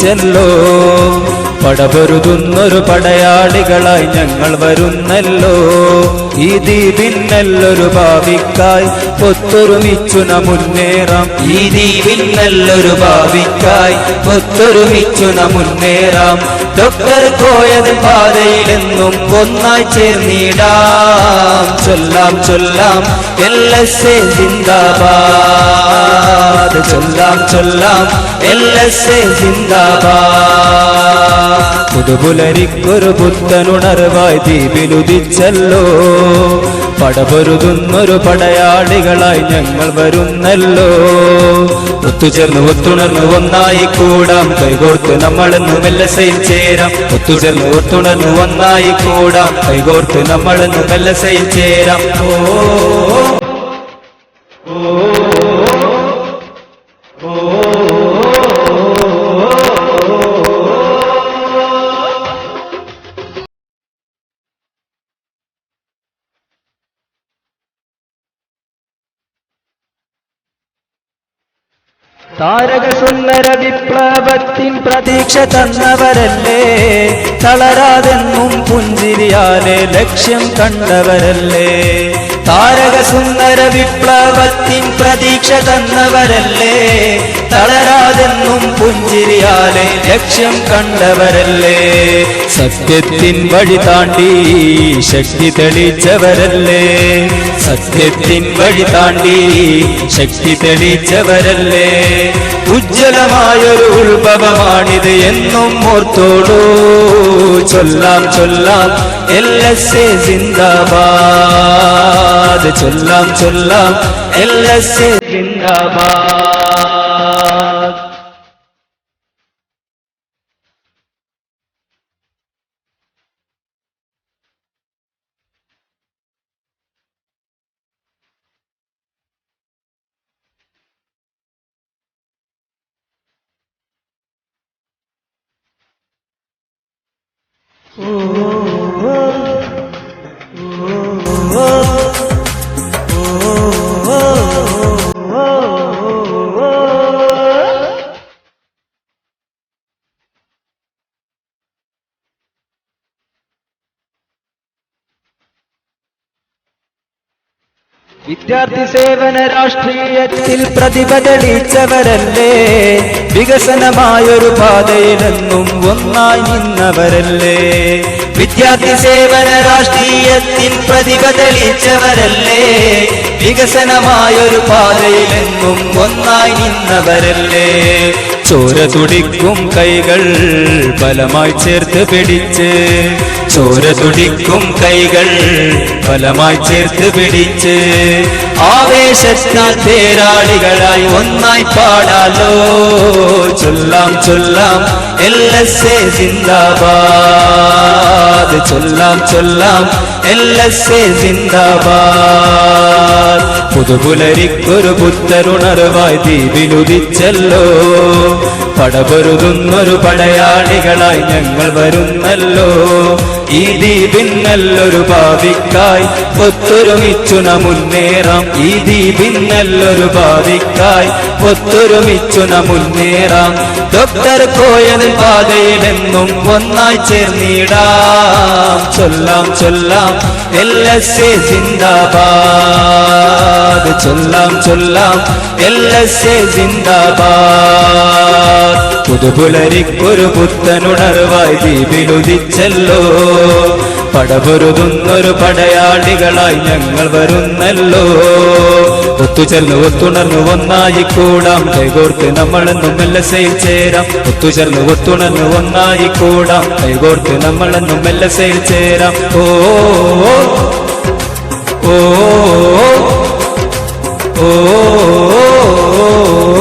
ഉദിച്ചല്ലോ പടപൊരുതുന്നൊരു പടയാളികളായി ഞങ്ങൾ വരുന്നല്ലോ. ഈ ദ്വീപിന്നല്ലൊരു ഭാവിക്കായി ഒത്തൊരുമിച്ചു ന മുന്നേറാം. ഈ ദ്വീപിന്നല്ലൊരു ഭാവിക്കായി ഒത്തൊരുമിച്ചു ന മുന്നേറാം. ഡോക്ടർ കോയത് പാതയിലെന്നും ഒന്നായി ചേർന്നിടാം. ചൊല്ലാം ചൊല്ലാം എൽ എസ് എ ജിന്ദാബാദ്. ചൊല്ലാം ചൊല്ലാം എൽ എസ് എ ജിന്ദാബാദ്. പുതുപുലരിക്കൊരു പുത്തനുണർവായി ദീപിലുദിച്ചല്ലോ പടപൊരുതുന്നൊരു പടയാളികളായി ഞങ്ങൾ വരുന്നല്ലോ. ഒത്തുചേർന്ന് ഒത്തുണർന്ന് ഒന്നായി കൂടാം. കൈകോർത്ത് നമ്മളെന്ന് മെല്ലസയിൽ ചേരാം. ഒത്തുചേർന്ന് ഒത്തുണർന്ന് ഒന്നായി കൂടാം. കൈകോർത്ത് നമ്മളെന്ന് മെല്ലസയിൽ ചേരാം. ഓ താരകസുന്ദര വിപ്ലവത്തിൻ പ്രതീക്ഷ തന്നവരല്ലേ? തളരാതെന്നും പുഞ്ചിരിയാലെ ലക്ഷ്യം കണ്ടവരല്ലേ? താരകസുന്ദര വിപ്ലവത്തിൻ പ്രതീക്ഷ തന്നവരല്ലേ? തളരാതെന്നും പുഞ്ചിരിയാലെ ലക്ഷ്യം കണ്ടവരല്ലേ? സത്യത്തിൻ വഴി താണ്ടി ശക്തി തെളിച്ചവരല്ലേ? സത്യത്തിൻ വഴി താണ്ടി ശക്തി തെളിച്ചവരല്ലേ? ഉജ്ജ്വലമായൊരു ഉത്ഭവമാണിത് എന്നും ഓർത്തോളൂ. ചൊല്ലാം ചൊല്ലാം എൽ എസ് എ ചൊല്ലാം ചൊല്ലാം എൽ എസ് എ വിദ്യാർത്ഥി സേവന രാഷ്ട്രീയത്തിൽ പ്രതിഭ വികസനമായൊരു പാതയിലെന്നും ഒന്നായി നിന്നവരല്ലേ? വിദ്യാർത്ഥി സേവന രാഷ്ട്രീയത്തിൽ പ്രതിഭ വികസനമായൊരു പാതയിലെന്നും ഒന്നായി നിന്നവരല്ലേ? ചോര തുടിക്കും കൈകൾ ബലമായി ചേർത്ത് പിടിച്ച്. ചോര തുടിക്കും കൈകൾ ബലമായി ചേർത്ത് പിടിച്ച്. ആവേശത്താൽ തേരാളികളായി ഒന്നായി പാടാലോ. ചൊല്ലാം ചൊല്ലാം എൽ എസ് എ ജിന്ദാബാദ്. ചൊല്ലാം ചൊല്ലാം എൽ എസ് എ ജിന്ദാബാദ്. പുതുപുലരിക്കൊരു പുത്തരുണർവായി ദ്വീപിലുദിച്ചല്ലോ. പടപൊരുതുന്നൊരു പടയാളികളായി ഞങ്ങൾ വരുന്നല്ലോ. ഈ ദ്വീപിന്നല്ലൊരു ഭാവിക്കായി ഒത്തൊരുമിച്ചു നമുന്നേറാം മുന്നേറാം. ഈ ദ്വീപിന്നല്ലൊരു ഭാവിക്കായി ഒത്തൊരുമിച്ചു നമുന്നേറാം മുന്നേറാം. ഡോക്ടർ കോയതിൽ പാതയിലെന്നും ഒന്നായി ചേർന്നിടാം. ചൊല്ലാം ചൊല്ലാം എൽ എസ് എ ചൊല്ലാം ചൊല്ലാം എൽ എസ് എ പുതുപുലരിക്കൊരു പുത്തനുണർവായി ദീപിലുദിച്ചല്ലോ പടപൊരുതുന്നൊരു പടയാളികളായി ഞങ്ങൾ വരുന്നല്ലോ ഒത്തുചേർന്ന് ഒത്തുണർന്ന് ഒന്നായി കൂടാം കൈകോർത്ത് നമ്മളെന്നും മെല്ലസയിൽ ചേരാം ഒത്തുചേർന്ന് ഒത്തുണർന്ന് ഒന്നായി കൂടാം കൈകോർത്ത് നമ്മളെന്നും മെല്ലസയിൽ ചേരാം ഓ ഓ ഓ ഓ